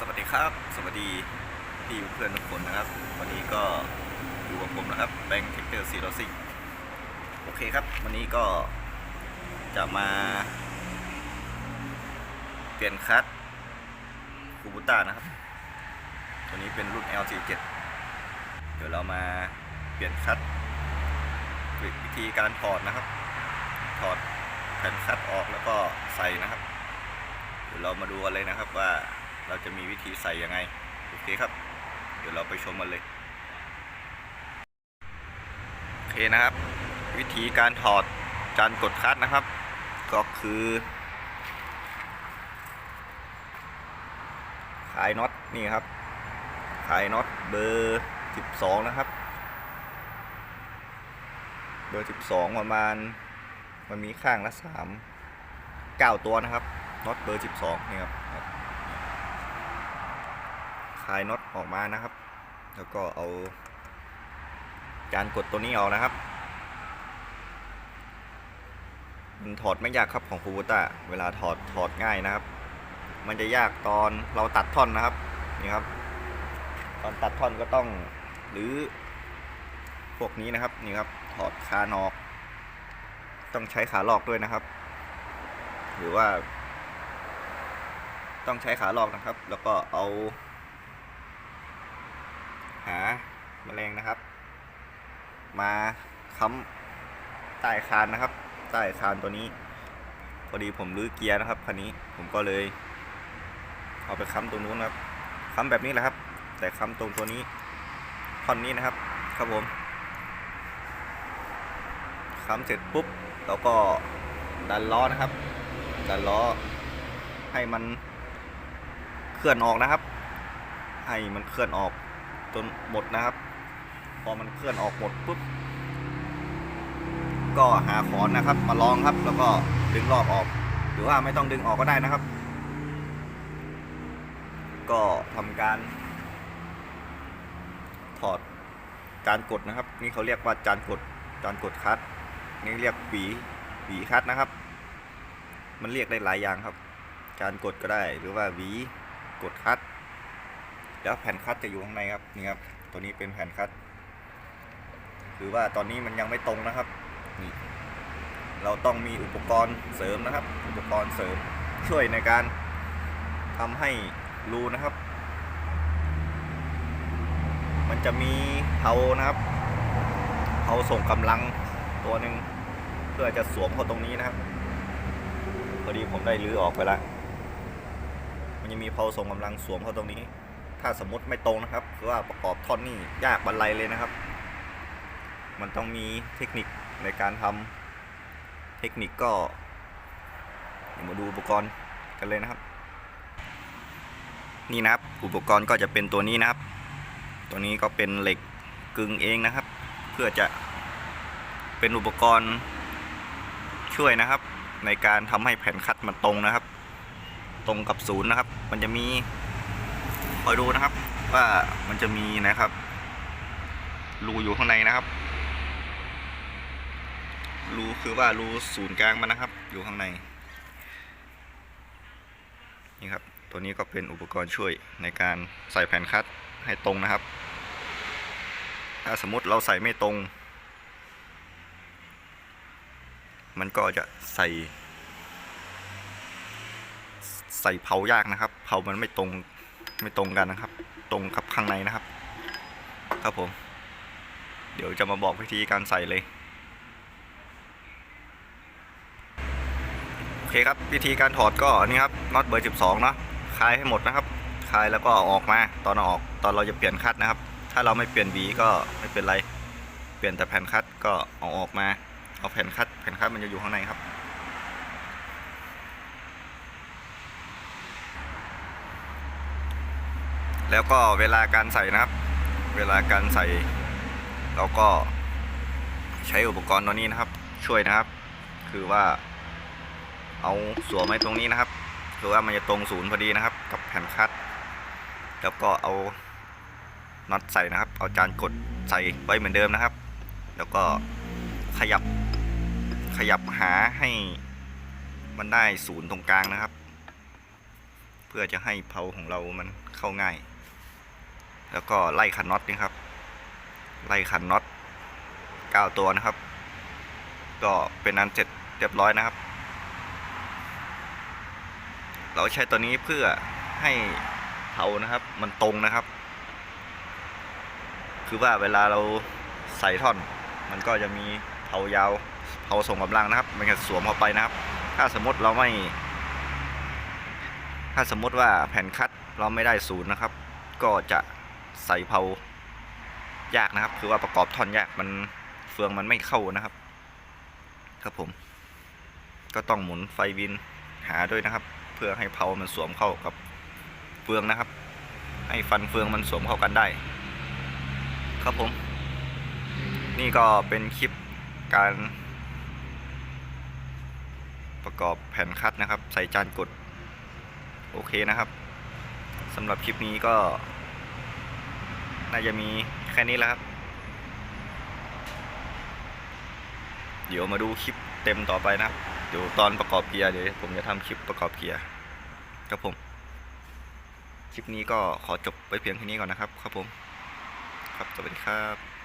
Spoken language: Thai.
สวัสดีครับ สวัสดีพี่เพื่อนทุกคนนะครับ วันนี้ก็อยู่กับผมนะครับแบงค์เทคเตอร์ซีโรซิโอเคครับ วันนี้ก็จะมา เปลี่ยนคัสคูบูต้านะครับ ตัวนี้เป็นรุ่น L47 เดี๋ยวเรามาเปลี่ยนคัสวิธีการถอดนะครับ ถอดแผ่นคัสออกแล้วก็ใส่นะครับ เดี๋ยวเรามาดูกันเลยนะครับว่า เราจะมีวิธีใส่ยังไง โอเคครับ เดี๋ยวเราไปชมกันเลย โอเคนะครับ วิธีการถอดจานกดคัดนะครับ ก็คือขายน็อตนี่ครับขายน็อตเบอร์ 12 นะครับ เบอร์ 12 ประมาณมันมีข้างละ3 9 ตัวนะครับน็อตเบอร์ 12 นี่ครับ คลายน็อตออกมานะครับ แล้วก็เอาการกดตัวนี้ออกนะครับมันถอดไม่ยากครับของคูบูต้าเวลาถอดถอดง่ายนะครับ มันจะยากตอนเราตัดท่อนนะครับนี่ครับ ตอนตัดท่อนก็ต้องหรือพวกนี้นะครับนี่ครับถอดคานออกต้องใช้ขาลอกด้วยนะครับ หรือว่า ต้องใช้ขาลอกนะครับ แล้วก็เอา หาแมลงนะครับ มาค้ำใต้คานนะครับ ใต้คานตัวนี้ พอดีผมรื้อเกียร์นะครับคันนี้ผมก็เลย เอาไปค้ำตรงนู้นครับค้ำแบบนี้แหละครับ แต่ค้ำตรงตัวนี้ท่อนนี้นะครับ ครับผมค้ำเสร็จปุ๊บเราก็ดันล้อนะครับ ดันล้อให้มันเคลื่อนออกนะครับ ให้มันเคลื่อนออก จนหมดนะครับ พอมันเคลื่อนออกหมดปุ๊บก็หาขอนนะครับ มาลองครับ แล้วก็ดึงรอบออก หรือว่าไม่ต้องดึงออกก็ได้นะครับ ก็ทำการ ถอดจานกดนะครับ นี่เขาเรียกว่าจานกดจานกดคัดนี่เรียกหวีหวีคัดนะครับ มันเรียกได้หลายอย่างครับการกดก็ได้หรือว่าหวีกดคัด แล้วแผ่นคัดจะอยู่ข้างในครับนี่ครับตัวนี้เป็นแผ่นคัด คือว่าตอนนี้มันยังไม่ตรงนะครับนี่เราต้องมีอุปกรณ์เสริมนะครับ อุปกรณ์เสริมช่วยในการทำให้รูนะครับ มันจะมีเผานะครับเผาส่งกำลังตัวหนึ่งเพื่อจะสวมเข้าตรงนี้นะครับพอดีผมได้รื้อออกไปแล้วมันจะมีเผาส่งกำลังสวมเข้าตรงนี้ ถ้าสมมติไม่ตรงนะครับคือว่าประกอบท่อนนี่ยากบรรลัยเลยนะครับ มันต้องมีเทคนิคในการทำเทคนิคก็มาดูอุปกรณ์กันเลยนะครับ นี่นะครับอุปกรณ์ก็จะเป็นตัวนี้นะครับ ตัวนี้ก็เป็นเหล็กกึ่งเองนะครับ เพื่อจะเป็นอุปกรณ์ช่วยนะครับ ในการทำให้แผ่นคัดมันตรงนะครับ ตรงกับศูนย์นะครับ มันจะมี คอยดูนะครับ ว่ามันจะมีนะครับ รูอยู่ข้างในนะครับ รูคือว่ารูศูนย์กลางมันนะครับ อยู่ข้างใน นี่ครับ ตัวนี้ก็เป็นอุปกรณ์ช่วยในการใส่แผ่นคัดให้ตรงนะครับ ถ้าสมมติเราใส่ไม่ตรง มันก็จะใส่ใส่เผายากนะครับ เผามันไม่ตรง ไม่ตรงกันนะครับ ตรงกับข้างในนะครับ ครับผม เดี๋ยวจะมาบอกวิธีการใส่เลย โอเคครับ วิธีการถอดก็นี่ครับน็อตเบอร์ 12 เนาะคลายให้หมดนะครับคลายแล้วก็ออกมาตอนอออกตอนเราจะเปลี่ยนคัดนะครับ ถ้าเราไม่เปลี่ยนหวีก็ไม่เป็นไร เปลี่ยนแต่แผ่นคัดก็เอาออกมาเอาแผ่นคัดแผ่นคัดมันจะอยู่ข้างในครับ แล้วก็เวลาการใส่นะครับ เวลาการใส่ เราก็ใช้อุปกรณ์ตัวนี้นะครับ ช่วยนะครับ คือว่า เอาสวมไว้ตรงนี้นะครับคือว่ามันจะตรงศูนย์พอดีนะครับ กับแผ่นคัด แล้วก็เอาน็อตใส่นะครับ เอาจานกดใส่ไว้เหมือนเดิมนะครับ แล้วก็ขยับขยับหาให้มันได้ศูนย์ตรงกลางนะครับ เพื่อพื่อจะให้เพลาของเรามันเข้าง่าย แล้วก็ไล่ขันน็อตนี่ครับ ไล่ขันน็อตเก้าตัวนะครับ ก็เป็นอันเสร็จเรียบร้อยนะครับ เราใช้ตัวนี้เพื่อให้เผานะครับ มันตรงนะครับ คือว่าเวลาเราใส่ท่อน มันก็จะมีเผายาวเผาส่งกำลังนะครับ มันจะสวมเข้าไปนะครับ ถ้าสมมติเราไม่ ถ้าสมมติว่าแผ่นคัดเราไม่ได้ศูนย์นะครับ ก็จะ ใส่เผายากนะครับ คือว่าประกอบท่อนยากมันเฟืองมันไม่เข้านะครับ ครับผม ก็ต้องหมุนไฟวินหาด้วยนะครับ เพื่อให้เผามันสวมเข้ากับเฟืองนะครับ ให้ฟันเฟืองมันสวมเข้ากันได้ ครับผม นี่ก็เป็นคลิปการ ประกอบแผ่นคัดนะครับ ใส่จานกด โอเคนะครับสำหรับคลิปนี้ก็ น่าจะมีแค่นี้แล้วครับ เดี๋ยวมาดูคลิปเต็มต่อไปนะครับเดี๋ยวตอนประกอบเกียร์เดี๋ยวผมจะทำคลิปประกอบเกียร์ครับผม คลิปนี้ก็ขอจบไปเพียงแค่นี้ก่อนนะครับ ครับผม ครับสวัสดีครับ